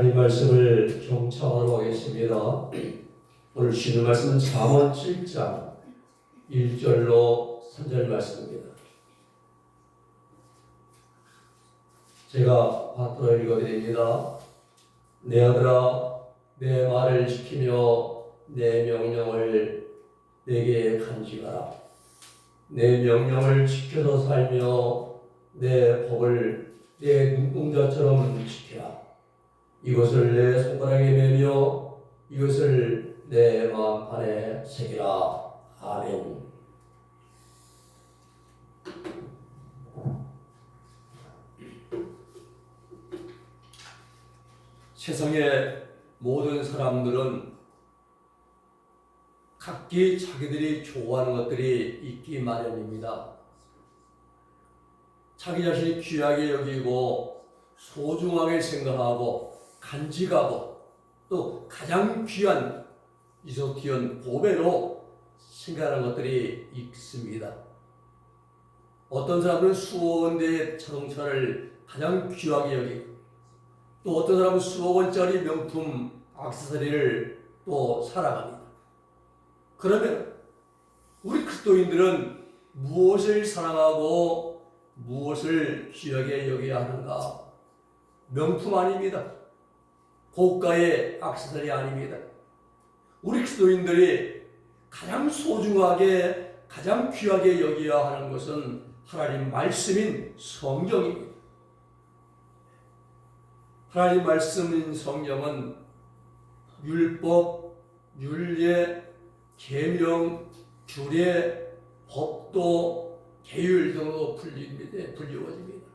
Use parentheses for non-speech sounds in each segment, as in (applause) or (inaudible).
하나님 말씀을 경청하러 가겠습니다. 오늘 주는 말씀은 잠언 7장 1절로 3절 말씀입니다. 제가 받들어 읽어드립니다. 내 아들아 내 말을 지키며 내 명령을 내게 간직하라. 내 명령을 지켜서 살며 내 법을 내 눈동자처럼 지키라. 이것을 내 손가락에 매며 이것을 내 마음판에 새기라. 아멘. 세상의 모든 사람들은 각기 자기들이 좋아하는 것들이 있기 마련입니다. 자기 자신이 귀하게 여기고 소중하게 생각하고 간직하고 또 가장 귀한 이소티언 고배로 생각하는 것들이 있습니다. 어떤 사람은 수원 대의 자동차를 가장 귀하게 여기고 또 어떤 사람은 수억 원짜리 명품 액세서리를 또 사랑합니다. 그러면 우리 그리스도인들은 무엇을 사랑하고 무엇을 귀하게 여겨야 하는가? 명품 아닙니다. 고가의 액세서리 아닙니다. 우리 그리스도인들이 가장 소중하게 가장 귀하게 여겨야 하는 것은 하나님 말씀인 성경입니다. 하나님 말씀인 성경은 율법, 율례, 계명, 규례, 법도, 계율 등으로 불립니다. 불리워집니다.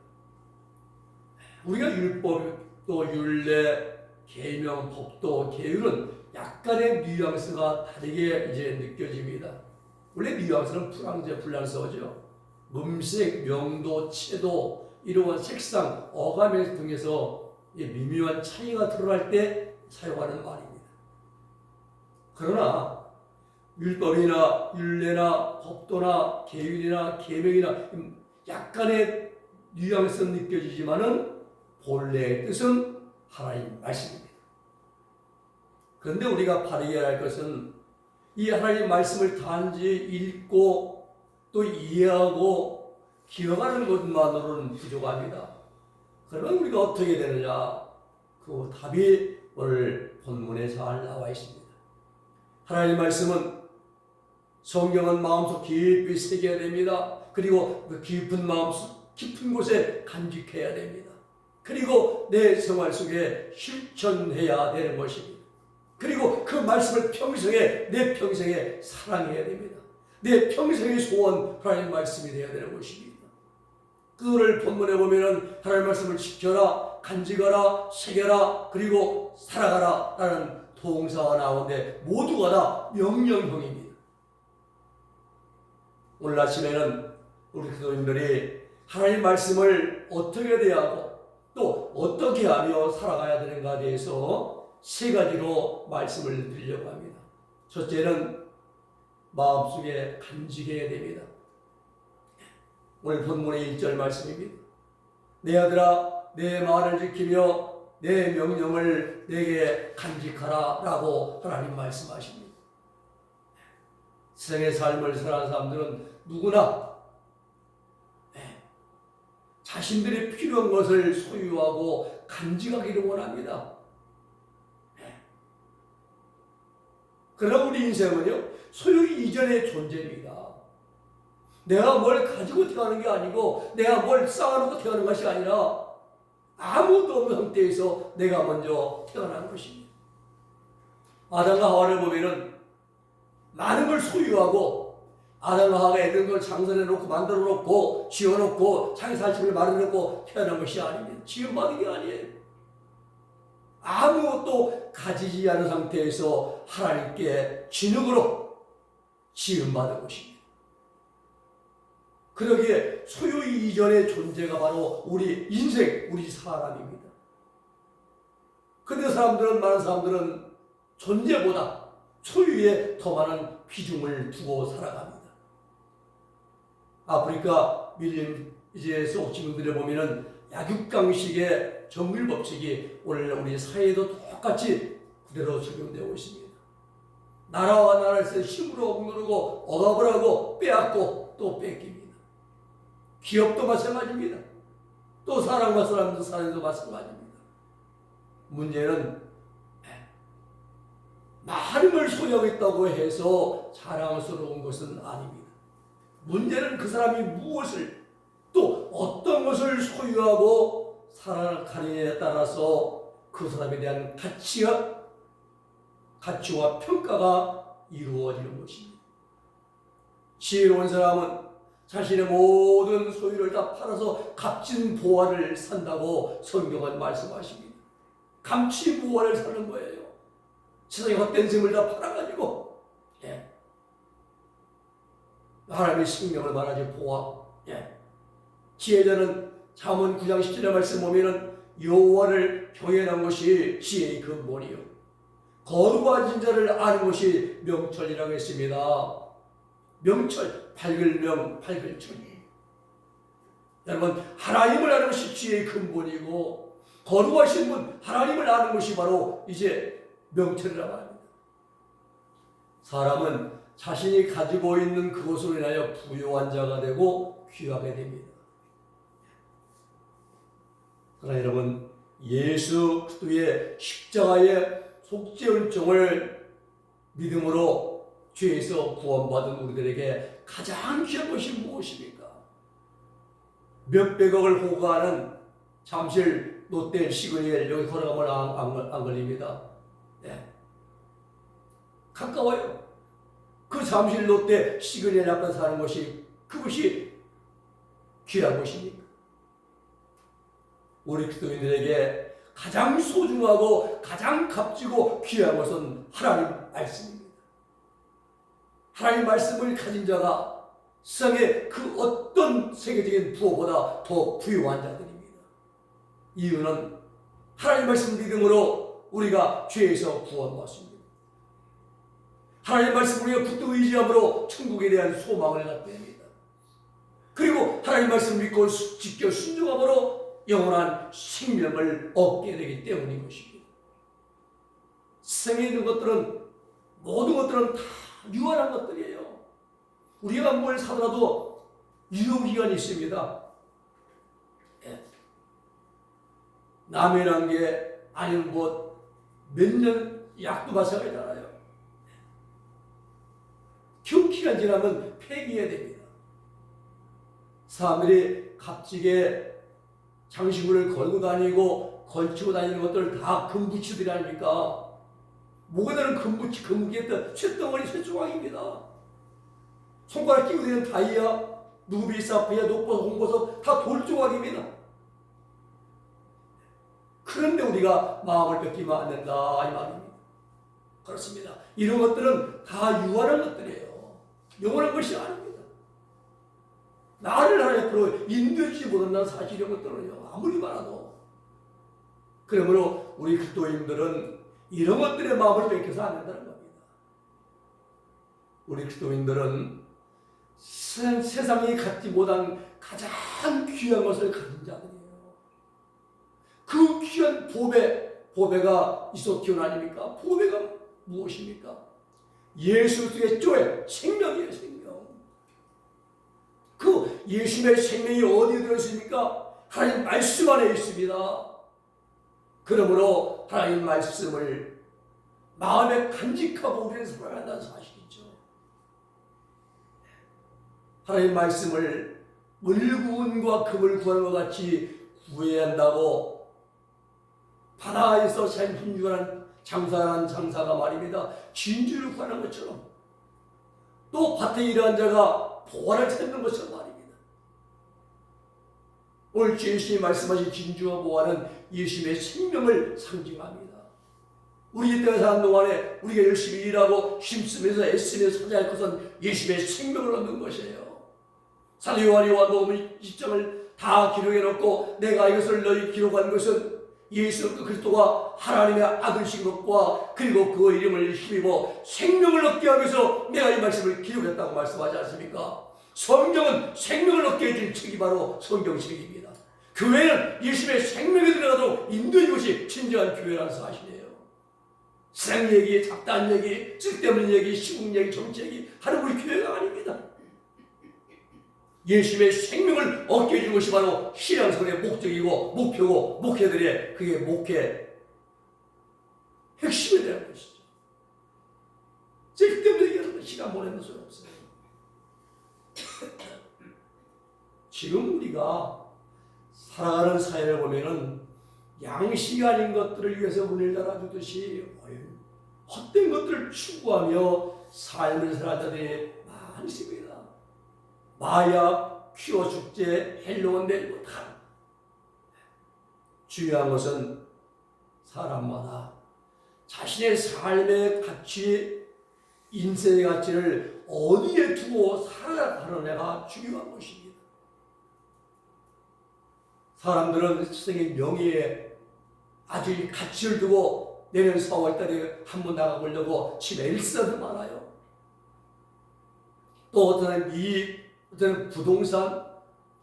우리가 율법도 율례, 계명, 법도, 계율은 약간의 뉘앙스가 다르게 이제 느껴집니다. 원래 뉘앙스는 프랑제 불란서죠. 음색, 명도, 채도, 이러한 색상, 어감 등에서 미묘한 차이가 드러날 때 사용하는 말입니다. 그러나 율법이나 율례나 법도나 계율이나 계명이나 약간의 뉘앙스는 느껴지지만은 본래의 뜻은 하나님 말씀입니다. 그런데 우리가 바르게 할 것은 이 하나님 말씀을 단지 읽고 또 이해하고 기억하는 것만으로는 부족합니다. 그러면 우리가 어떻게 되느냐? 그 답이 오늘 본문에 잘 나와 있습니다. 하나님 말씀은 성경은 마음속 깊이 새겨야 됩니다. 그리고 그 깊은 마음속 깊은 곳에 간직해야 됩니다. 그리고 내 생활 속에 실천해야 되는 것입니다. 그리고 그 말씀을 평생에 내 평생에 사랑해야 됩니다. 내 평생의 소원 하나님 말씀이 되어야 되는 것입니다. 그거를 본문에 보면은 하나님 말씀을 지켜라, 간직하라, 새겨라, 그리고 살아가라 라는 동사가 나오는데 모두가 다 명령형입니다. 오늘 아침에는 우리 기도인들이 하나님 말씀을 어떻게 대하고 또 어떻게 하며 살아가야 되는가에 대해서 세 가지로 말씀을 드리려고 합니다. 첫째는 마음속에 간직해야 됩니다. 오늘 본문의 1절 말씀입니다. 내 아들아 내 말을 지키며 내 명령을 내게 간직하라 라고 하나님 말씀하십니다. 세상의 삶을 살아가는 사람들은 누구나 네, 자신들이 필요한 것을 소유하고 간직하기를 원합니다. 네. 그러나 우리 인생은요, 소유 이전의 존재입니다. 내가 뭘 가지고 태어나는 게 아니고, 내가 뭘 쌓아놓고 태어나는 것이 아니라, 아무도 없는 상태에서 내가 먼저 태어난 것입니다. 아담과 하와를 보면은 많은 걸 소유하고 아담과 하와가 애들 걸 장선해 놓고 만들어 놓고 지어 놓고 자기 살집을 마련해 놓고 태어난 것이 아닙니다. 지음 받은 게 아니에요. 아무것도 가지지 않은 상태에서 하나님께 진흙으로 지음 받은 것입니다. 그러기에 소유 이전의 존재가 바로 우리 인생, 우리 사람입니다. 근데 사람들은, 많은 사람들은 존재보다 소유에 더 많은 비중을 두고 살아갑니다. 아프리카 밀림 이제 속 지구들에 보면은 약육강식의 정글 법칙이 오늘 우리 사회에도 똑같이 그대로 적용되고 있습니다. 나라와 나라에서 힘으로 억누르고 억압을 하고 빼앗고 또 뺏깁니다. 기업도 마찬가지입니다. 또 사람과 사람도 사람도 마찬가지입니다. 문제는 걸 소유하고 있다고 해서 자랑스러운 것은 아닙니다. 문제는 그 사람이 무엇을 또 어떤 것을 소유하고 살아가느냐에 따라서 그 사람에 대한 가치와 가치와 평가가 이루어지는 것입니다. 지혜로운 사람은 자신의 모든 소유를 다 팔아서 값진 보화를 산다고 성경은 말씀하십니다. 감치 보화를 사는 거예요. 세상에 헛된 sem을 다 팔아가지고 예. 하나님의 생명을 말하지 보화 예. 지혜자는 잠언 9장 10절의 말씀 보면은 여호와를 경외하는 것이 지혜의 근본이요 거룩과 진자를 아는 것이 명철이라고 했습니다. 명철 밝을 명 밝을 철 여러분 하나님을 아는 것이 지혜의 근본이고 거룩하신 분 하나님을 아는 것이 바로 이제 명철이라고 합니다. 사람은 자신이 가지고 있는 그것으로 인하여 부유한 자가 되고 귀하게 됩니다. 그러나 여러분 예수 그리스도의 십자가의 속죄은총을 믿음으로 죄에서 구원받은 우리들에게 가장 귀한 것이 무엇입니까? 몇백억을 호가하는 잠실 롯데 시그니엘 여기 걸어가면 안, 안, 안 걸립니다. 네. 가까워요. 그 잠실 롯데 시그니엘 앞에 사는 것이 그것이 귀한 것입니까? 우리 그리스도인들에게 가장 소중하고 가장 값지고 귀한 것은 하나님 말씀입니다. 하나님 말씀을 가진 자가 세상의 그 어떤 세계적인 부호보다 더 부유한 자들입니다. 이유는 하나님 말씀 믿음으로 우리가 죄에서 구원받습니다. 하나님 말씀 우리가 붙들고 의지함으로 천국에 대한 소망을 갖게 됩니다. 그리고 하나님 말씀 믿고 지켜 순종함으로 영원한 생명을 얻게 되기 때문인 것입니다. 세상에 있는 것들은 모든 것들은 다 유한한 것들이에요. 우리가 뭘 사더라도 유효기간이 있습니다. 예. 남이란 게 아니면 뭐몇 년 약도 마찬가지잖아요. 경기가 지나면 폐기해야 됩니다. 사람들이 값지게 장식물을 걸고 다니고 걸치고 다니는 것들 다 금붙이들이 아닙니까? 목에다는 금붙이, 금붙이했던 쇳덩어리 쇳조각입니다. 손가락 끼고 다니는 다이아, 누비, 사피아, 녹보석, 홍보석 다 돌조각입니다. 그런데 우리가 마음을 뺏기면 안 된다 이 말입니다. 그렇습니다. 이런 것들은 다 유한한 것들이에요. 영원한 것이 아닙니다. 나를 하나님 앞으로 인도해주지 못한다는 사실 이런 것들은요. 아무리 많아도. 그러므로 우리 그리스도인들은 이런 것들의 마음을 뺏겨서 안 된다는 겁니다. 우리 그리스도인들은 세, 세상이 갖지 못한 가장 귀한 것을 가진 자들이에요. 그 귀한 보배, 보배가 이소티온 아닙니까? 보배가 무엇입니까? 예수 그리스도의 쪼에 생명이에요, 생명. 그 예수의 생명이 어디에 들어있습니까? 하나님 말씀 안에 있습니다. 그러므로 하나님 말씀을 마음에 간직하고 우리는 살아간다는 사실이죠. 하나님 말씀을 물구은과 금을 구하는 것 같이 구해야 한다고 바다에서 생 힘주한 장사하는 장사가 말입니다. 진주를 구하는 것처럼 또 밭에 일하는 자가 보화를 찾는 것처럼 말입니다. 오늘 주 예수님이 말씀하신 진주와 보화는 예수님의 생명을 상징합니다. 우리 이 땅에 사는 동안에 우리가 열심히 일하고 힘쓰면서 애쓰면서 찾아야 할 것은 예수님의 생명을 얻는 것이에요. 사도 요한이 요한복음 20장을 다 기록해 놓고 내가 이것을 너희 기록한 것은 예수 그리스도가 하나님의 아들신 것과 그리고 그 이름을 힘입어 생명을 얻게 위해서 내가 이 말씀을 기록했다고 말씀하지 않습니까? 성경은 생명을 얻게 해준 책이 바로 성경책입니다. 교회는 예수님의 생명에 들어가도록 인도해 것이 진정한 교회라는 사실이에요. 세상 얘기, 잡다한 얘기, 쓸데없는 얘기, 시국 얘기, 정치 얘기 하는 우리 교회가 아닙니다. 예수님의 생명을 얻게 해준 것이 바로 신앙생활의 목적이고 목표고 목회들의 그게 목회 핵심이 되는 것이죠. 쓸데없는 얘기하는 거 시간 보내는 소리 없어요. (coughs) 지금 우리가 살아가는 사회를 보면은 양식 아닌 것들을 위해서 문을 달아주듯이 헛된 것들을 추구하며 삶을 살아가는 자들이 많습니다. 마약, 퀴어 축제, 헬로원 데리고 다 중요한 것은 사람마다 자신의 삶의 가치, 인생의 가치를 어디에 두고 살아가느냐가 중요한 것입니다. 사람들은 세상의 명예에 아주 가치를 두고 내년 4월달에 한 번 나가보려고 집에 일사도 많아요. 또 어떤 이익, 어떤 부동산,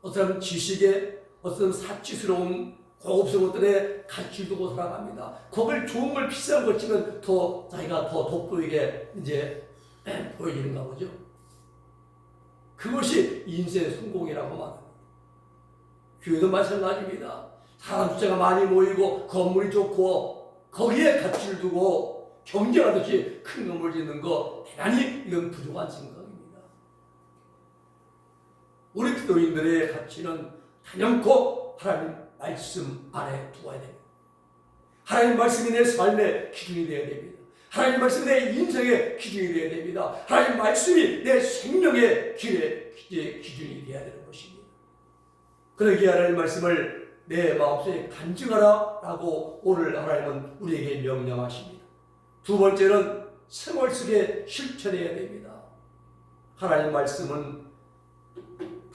어떤 지식에, 어떤 사치스러운 고급스러운 것들에 가치를 두고 살아갑니다. 그걸 좋은 걸 비싼 걸 치면 더 자기가 더 돋보이게 이제 (clears throat) 보여지는가 보죠. 그것이 인생의 성공이라고 말합니다. 교회도 마찬가지입니다. 사람 숫자가 많이 모이고 건물이 좋고 거기에 가치를 두고 경쟁하듯이 큰 건물 짓는 거 대단히 이건 부족한 생각 기도인들의 가치는 단연코 하나님 말씀 안에 두어야 됩니다. 하나님 말씀이 내 삶의 기준이 되어야 됩니다. 하나님 말씀이 내 인생의 기준이 되어야 됩니다. 하나님 말씀이 내 생명의 길의 기준이 되어야 되는 것입니다. 그러기에 하나님 말씀을 내 마음속에 간증하라 라고 오늘 하나님은 우리에게 명령하십니다. 두 번째는 생활 속에 실천해야 됩니다. 하나님 말씀은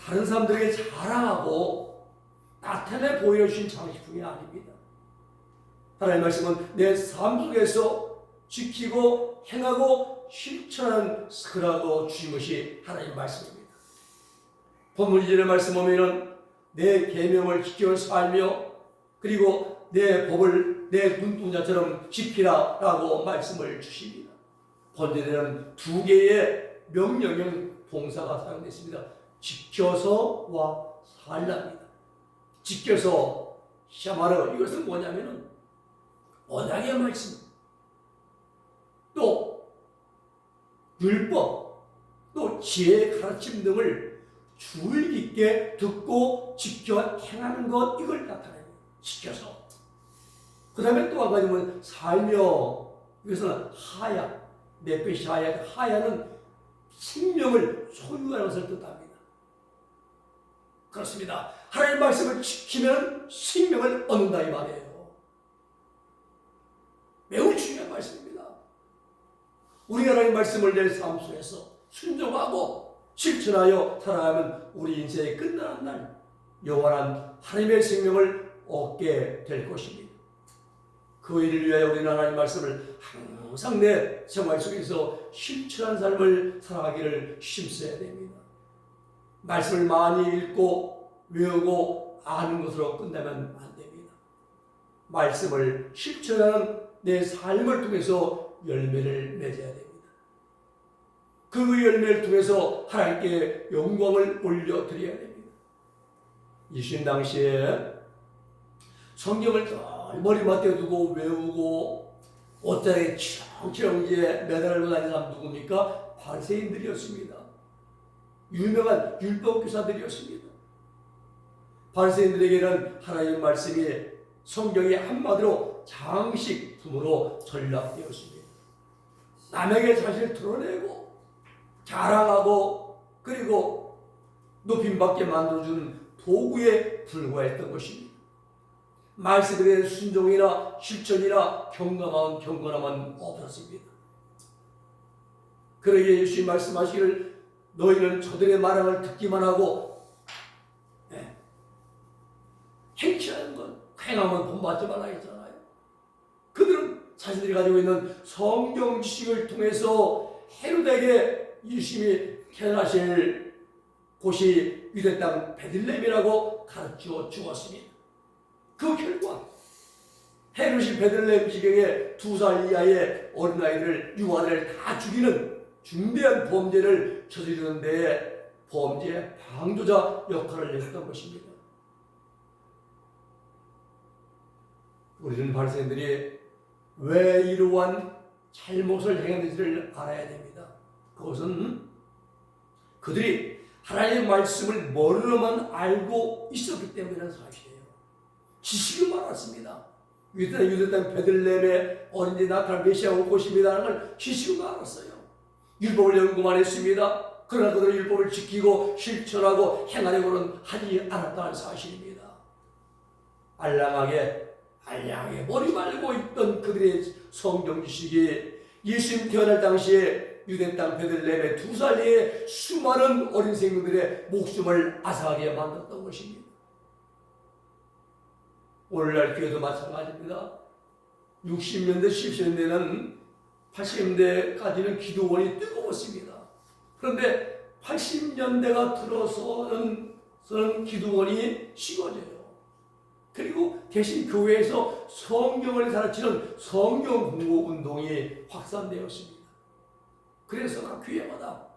다른 사람들에게 자랑하고 나타내 보여주신 장식품이 아닙니다. 하나님 말씀은 내 삶 속에서 지키고 행하고 실천하는 그라고 주신 것이 하나님 말씀입니다. 본문 이전의 말씀 보면은 내 계명을 지켜 살며 그리고 내 법을 내 눈동자처럼 지키라라고 말씀을 주십니다. 본절에는 두 개의 명령형 동사가 사용됐습니다. 지켜서와 살랍니다. 지켜서 샤마르 이것은 뭐냐면은 언약의 말씀 또 율법 또 지혜의 가르침 등을 주의 깊게 듣고 지켜 행하는 것 이걸 나타내요. 지켜서 그 다음에 또 한 가지는 살며 이것은 하야 네페시 하야 하야는 생명을 소유하는 것을 뜻합니다. 그렇습니다. 하나님 말씀을 지키면 생명을 얻는다 이 말이에요. 매우 중요한 말씀입니다. 우리 하나님 말씀을 내 삶 속에서 순종하고 실천하여 살아가면 우리 인생이 끝나는 날 영원한 하나님의 생명을 얻게 될 것입니다. 그 일을 위하여 우리는 하나님 말씀을 항상 내 생활 속에서 실천한 삶을 살아가기를 힘써야 됩니다. 말씀을 많이 읽고 외우고 아는 것으로 끝나면 안 됩니다. 말씀을 실천하는 내 삶을 통해서 열매를 맺어야 됩니다. 그 열매를 통해서 하나님께 영광을 올려드려야 됩니다. 이신 당시에 성경을 늘 머리맡에 두고 외우고 옷장에 치렁치렁 매달고 다니는 사람 누굽니까? 바리새인들이었습니다. 유명한 율법 교사들이었습니다. 바리새인들에게는 하나님의 말씀이 성경의 한마디로 장식 품으로 전락되었습니다. 남에게 자신을 드러내고 자랑하고 그리고 높임받게 만들어주는 도구에 불과했던 것입니다. 말씀에 대한 순종이나 실천이나 경감한 경건함은 없었습니다. 그러기에 예수님 말씀하시기를 너희는 저들의 말함을 듣기만 하고 네. 행치하는 건 행하면 본받지 말라 했잖아요. 그들은 자신들이 가지고 있는 성경 지식을 통해서 헤롯에게 예수님이 태어나실 곳이 유대 땅 베들레헴이라고 가르쳐 주었습니다. 그 결과 헤롯이 베들레헴 지경에 두 살 이하의 어린아이들 유아를 다 죽이는 중대한 범죄를 저지르는 데에 범죄 방조자 역할을 했던 것입니다. 우리는 발생들이 왜 이러한 잘못을 행했는지를 알아야 됩니다. 그것은 그들이 하나님의 말씀을 머리로만 알고 있었기 때문이라는 사실이에요. 지식을 많았습니다. 유대 땅 베들레헴의 어린이 나타날 메시아가 올 것입니다라는 걸 지식을 알았어요. 율법을 연구만 했습니다. 그러나 그들은 율법을 지키고 실천하고 행하려고는 하지 않았다는 사실입니다. 알량하게 알량하게 머리 말고 있던 그들의 성경 지식이 예수님 태어날 당시에 유대 땅 베들레헴의 두 살의 수많은 어린 생명들의 목숨을 아사하게 만들었던 것입니다. 오늘날 교회도 마찬가지입니다. 60년대, 70년대는 80년대까지는 기도원이 뜨거웠습니다. 그런데 80년대가 들어서는 서는 기도원이 식어져요. 그리고 대신 교회에서 성경을 가르치는 성경 공부 운동이 확산되었습니다. 그래서 각 교회마다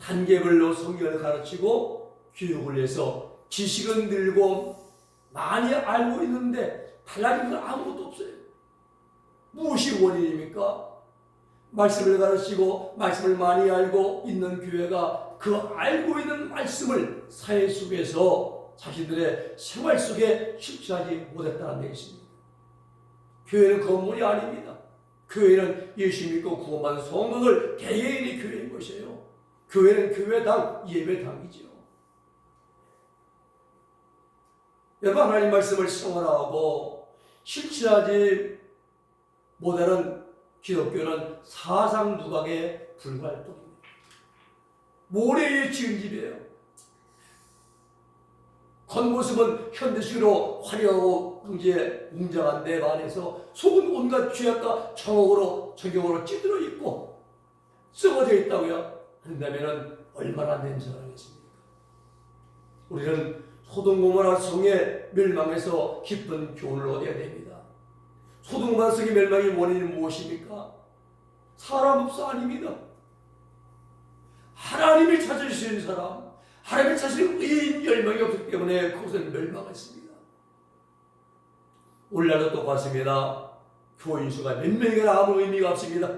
단계별로 성경을 가르치고 교육을 해서 지식은 늘고 많이 알고 있는데 달라진 건 아무것도 없어요. 무엇이 원인입니까? 말씀을 가르치고 말씀을 많이 알고 있는 교회가 그 알고 있는 말씀을 사회 속에서 자신들의 생활 속에 실천하지 못했다는 얘기입니다. 교회는 건물이 아닙니다. 교회는 예수 믿고 구원받은 성도들 개개인이 교회인 것이에요. 교회는 교회당, 예배당이죠. 여러분 하나님 말씀을 생활하고 실천하지 못하는 기독교는 사상 누각에 불과할 뿐입니다. 모래에 지은 집이에요. 겉모습은 현대식으로 화려하고 굉장히 웅장한 내 안에서 속은 온갖 죄악과 정욕으로 정욕으로 찌들어 있고 썩어져 있다고요. 한다면은 얼마나 냄새가 나겠습니까? 우리는 소돔고모라 성의 멸망에서 깊은 교훈을 얻어야 됩니다. 소돔고모라 성의 멸망의 원인은 무엇입니까? 사람 없어 아닙니다. 하나님을 찾을 수 있는 사람, 하나님을 찾을 의인 열명이 없기 때문에 그것은 멸망했습니다. 오늘날도 똑같습니다. 교인 수가 몇 명이나 아무 의미가 없습니다.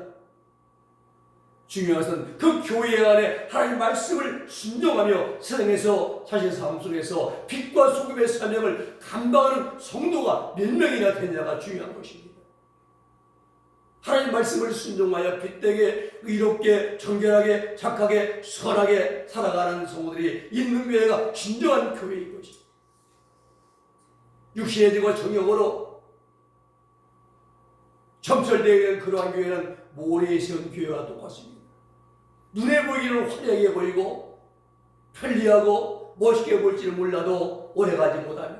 중요한 것은 그 교회 안에 하나님 말씀을 순종하며 세상에서 자신 삶 속에서 빛과 소금의 사명을 감당하는 성도가 몇 명이나 되느냐가 중요한 것입니다. 하나님 말씀을 순종하여 빛되게 의롭게 정결하게 착하게 선하게 살아가는 성도들이 있는 교회가 진정한 교회인 것입니다. 육신의 되고 정욕으로 점철되는 그러한 교회는 모래에 세운 교회와 똑같습니다. 눈에 보이기는 화려하게 보이고 편리하고 멋있게 보일지는 몰라도 오래가지 못하며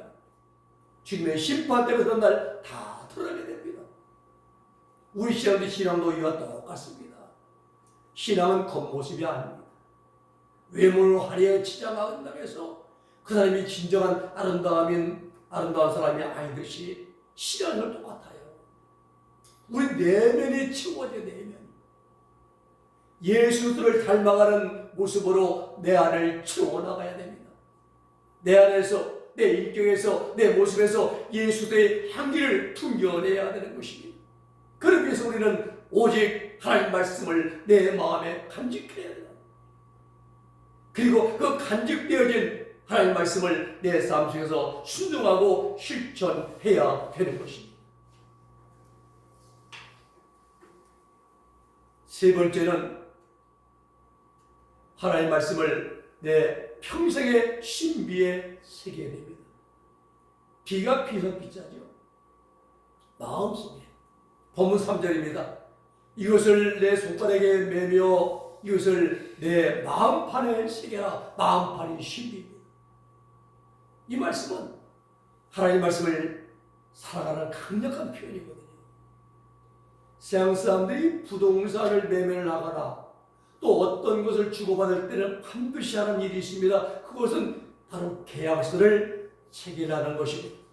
주님의 심판 때문에 그런 날 다 드러나게 됩니다. 우리 신앙도 신앙도 이와 똑같습니다. 신앙은 겉모습이 아닙니다. 외모를 화려하게 치장한다고 해서 그 사람이 진정한 아름다움인 아름다운 사람이 아니듯이 신앙은 똑같아요. 우리 내면이 치워져야 내면. 예수들을 닮아가는 모습으로 내 안을 채워나가야 됩니다. 내 안에서, 내 인격에서, 내 모습에서 예수의 향기를 풍겨내야 되는 것입니다. 그러기 위해서 우리는 오직 하나님 말씀을 내 마음에 간직해야 됩니다. 그리고 그 간직되어진 하나님 말씀을 내 삶 속에서 순종하고 실천해야 되는 것입니다. 세 번째는 하나님 말씀을 내 평생의 신비에 새겨야 됩니다. 비가 피서 비자죠. 마음속에. 본문 3절입니다. 이것을 내 손가락에 매며 이것을 내 마음판에 새겨라. 마음판이 신비입니다. 이 말씀은 하나님 말씀을 살아가는 강력한 표현이거든요. 세상 사람들이 부동산을 매매를 하거나 또 어떤 것을 주고받을 때는 반드시 하는 일이 있습니다. 그것은 바로 계약서를 체결하는 것입니다.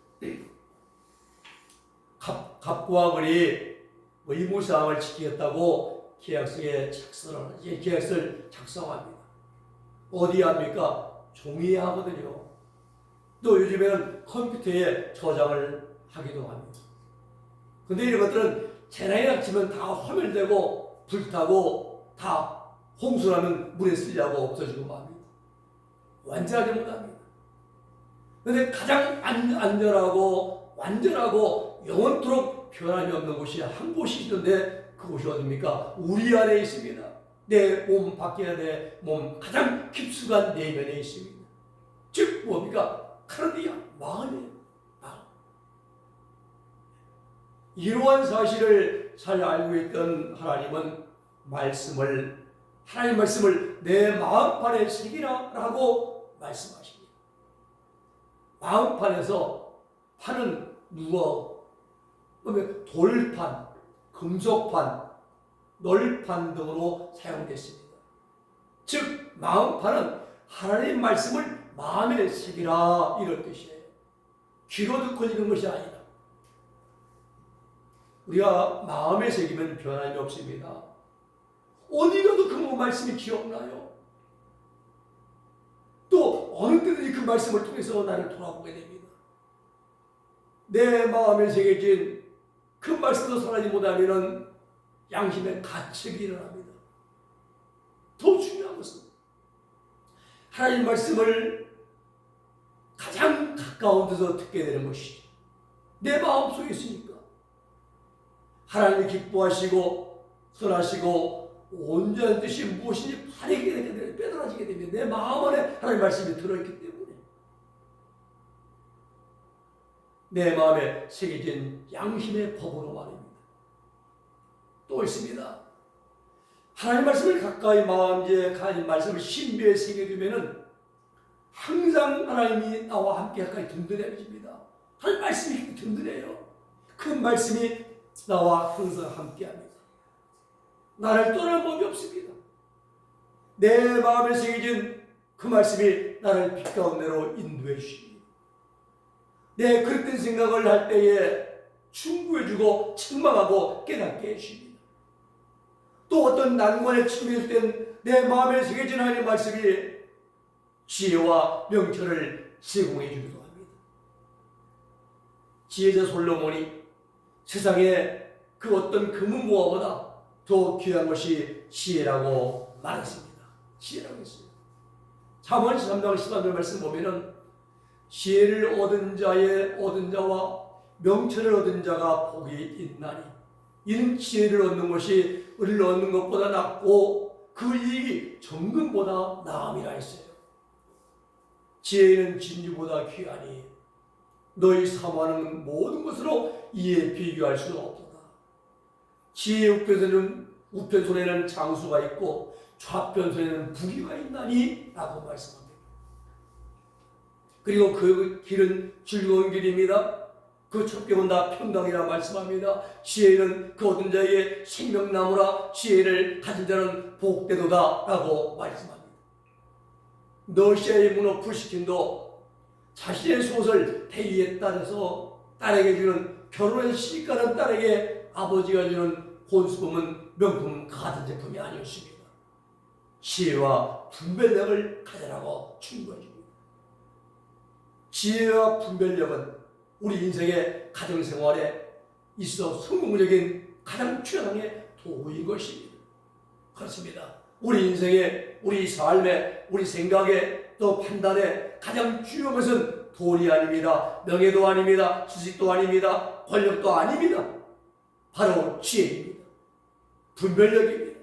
갑, 갑과 을이 뭐 의무사항을 지키겠다고 계약서에 작성을, 예, 계약서를 작성합니다. 어디 합니까? 종이에 하거든요. 또 요즘에는 컴퓨터에 저장을 하기도 합니다. 근데 이런 것들은 재난이 닥치면 다 화면되고 불타고 다 홍수나면 물에 쓰려고 없어지고 맙니다. 완전하게 못합니다. 근데 가장 안, 안전하고 완전하고 영원토록 변함이 없는 곳이 한 곳이 있는데 그곳이 어딥니까? 우리 안에 있습니다. 내 몸 밖에 내몸 가장 깊숙한 내면에 있습니다. 즉 뭡니까? 카르디아 마음이에요. 마음. 이러한 사실을 잘 알고 있던 하나님은 말씀을 하나님 말씀을 내 마음판에 새기라라고 말씀하십니다. 마음판에서 판은 무엇? 그러면 돌판, 금속판, 널판 등으로 사용됐습니다. 즉 마음판은 하나님 말씀을 마음에 새기라 이런 뜻이에요. 귀로 듣고 읽는 것이 아니다. 우리가 마음에 새기면 변함이 없습니다. 어디 가도 그 말씀이 기억나요. 또 어느 때든지 그 말씀을 통해서 나를 돌아보게 됩니다. 내 마음에 새겨진 그 말씀도 사라지 못하면 양심의 가책이 일어납니다. 더 중요한 것은 하나님 말씀을 가장 가까운 데서 듣게 되는 것이죠. 내 마음 속에 있으니까. 하나님이 기뻐하시고 선하시고 온전한 뜻이 무엇인지 파리게 되게 되면 빼돌아지게 되면 내 마음 안에 하나님 말씀이 들어있기 때문에 내 마음에 새겨진 양심의 법으로 말입니다. 또 있습니다. 하나님 말씀을 가까이 마음에 하나님 말씀을 신비에 새겨두면은 항상 하나님이 나와 함께 가까이 든든해집니다. 하나님 말씀이 든든해요. 그 말씀이 나와 항상 함께합니다. 나를 떠날 법이 없습니다. 내 마음에 새겨진 그 말씀이 나를 빛 가운데로 인도해 주십니다. 내 그릇된 생각을 할 때에 충고해주고 책망하고 깨닫게 해주십니다. 또 어떤 난관에 치밀 땐내 마음에 새겨진 하나님의 말씀이 지혜와 명철을 제공해 주기도 합니다. 지혜자 솔로몬이 세상에 그 어떤 금은 무엇보다 더 귀한 것이 지혜라고 말했습니다. 지혜라고 했어요. 잠언 13장 13절 말씀 보면은 지혜를 얻은 자의 얻은 자와 명철을 얻은 자가 복이 있나니 이는 지혜를 얻는 것이 을을 얻는 것보다 낫고 그 이익이 정금보다 나음이라 했어요. 지혜는 진주보다 귀하니 너희 사모하는 모든 것으로 이에 비교할 수 없도다. 지혜 우편에는 우편손에는 장수가 있고 좌편손에는 부귀가 있나니 라고 말씀합니다. 그리고 그 길은 즐거운 길입니다. 그 첩경은 다 평강이라 말씀합니다. 지혜는 그 얻은 자에게 생명나무라 지혜를 가진 자는 복되도다 라고 말씀합니다. 너시아의 문어 불시킨도 자신의 소설 대위에 따라서 딸에게 주는 결혼의 시가는 딸에게 아버지가 주는 혼수품은 명품 같은 제품이 아니었습니다. 지혜와 분별력을 가져라고 충고해줍니다. 지혜와 분별력은 우리 인생의 가정생활에 있어 성공적인 가장 최상의 도구인 것입니다. 그렇습니다. 우리 인생에, 우리 삶에, 우리 생각에, 또 판단에 가장 중요한 것은 돈이 아닙니다. 명예도 아닙니다. 지식도 아닙니다. 권력도 아닙니다. 바로 지혜입니다. 분별력입니다.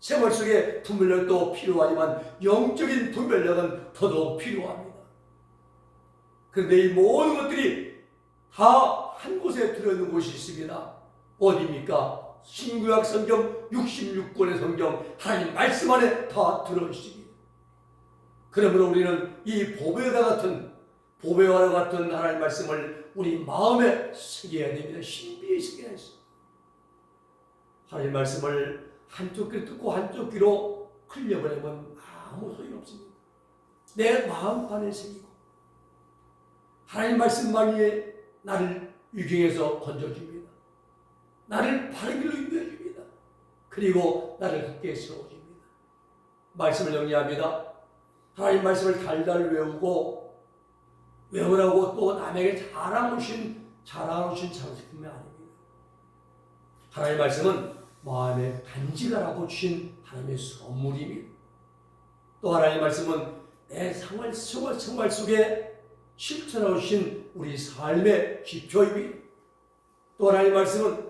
생활 속에 분별력도 필요하지만 영적인 분별력은 더더욱 필요합니다. 그런데 이 모든 것들이 다 한 곳에 들어있는 곳이 있습니다. 어디입니까? 신구약 성경 66권의 성경 하나님 말씀 안에 다 들어있습니다. 그러므로 우리는 이 보배와 같은 보배와 같은 하나님 말씀을 우리 마음에 새겨야 됩니다. 신비에 새겨야. 하나님 말씀을 한쪽 귀로 듣고 한쪽 귀로 흘려보내면 아무 소용이 없습니다. 내 마음판에 새기고 하나님 말씀만이 나를 유경에서 건져줍니다. 나를 바른 길로 인도해줍니다. 그리고 나를 함께 세워줍니다. 말씀을 정리합니다. 하나님 말씀을 달달 외우고 외우라고 또 남에게 자랑하신 자랑하신 장식품이 아닙니다. 하나님 말씀은 마음에 간직하라고 주신 하나님의 선물입니다. 또 하나님 말씀은 내 생활, 생활 속에 실천하신 우리 삶의 지표입니다. 또 하나님 말씀은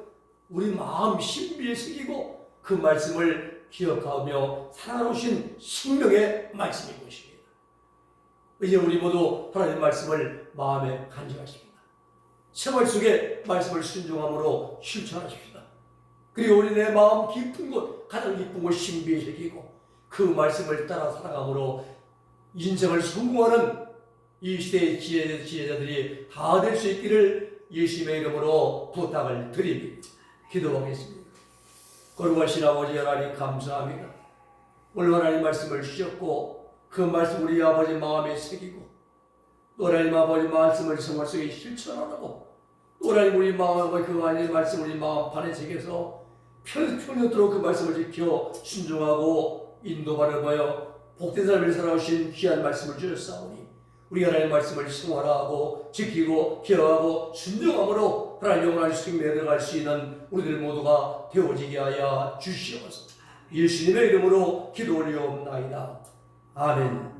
우리 마음 신비에 새기고 그 말씀을 기억하며 살아오신 생명의 말씀인 것입니다. 이제 우리 모두 하나님 말씀을 마음에 간직하십니다. 생활 속에 말씀을 순종함으로 실천하십시다. 그리고 우리 내 마음 깊은 곳, 가장 깊은 곳 신비에 새기고 그 말씀을 따라 살아감으로 인생을 성공하는 이 시대의 지혜, 지혜자들이 다 될 수 있기를 예수님의 이름으로 부탁을 드립니다. 기도하겠습니다. 거룩하신 아버지 하나님 감사합니다. 오늘 하나님 말씀을 주셨고 그 말씀 우리 아버지 마음에 새기고 또 하나님 아버지 말씀을 생활 속에 실천하라고 또 하나님 우리 마음 그 하나님 말씀 우리 마음 판에 새겨서 편편하도록 그 말씀을 지켜 순종하고 인도받아보여 복된 삶을 살아오신 귀한 말씀을 주셨사오니 우리 하나님 말씀을 생활하고 지키고 기억하고 순종함으로 하나님 영원한 생명에 들어갈 수 있는 우리들 모두가 되어지게 하여 주시옵소서. 예수님의 이름으로 기도 올리옵나이다. 아멘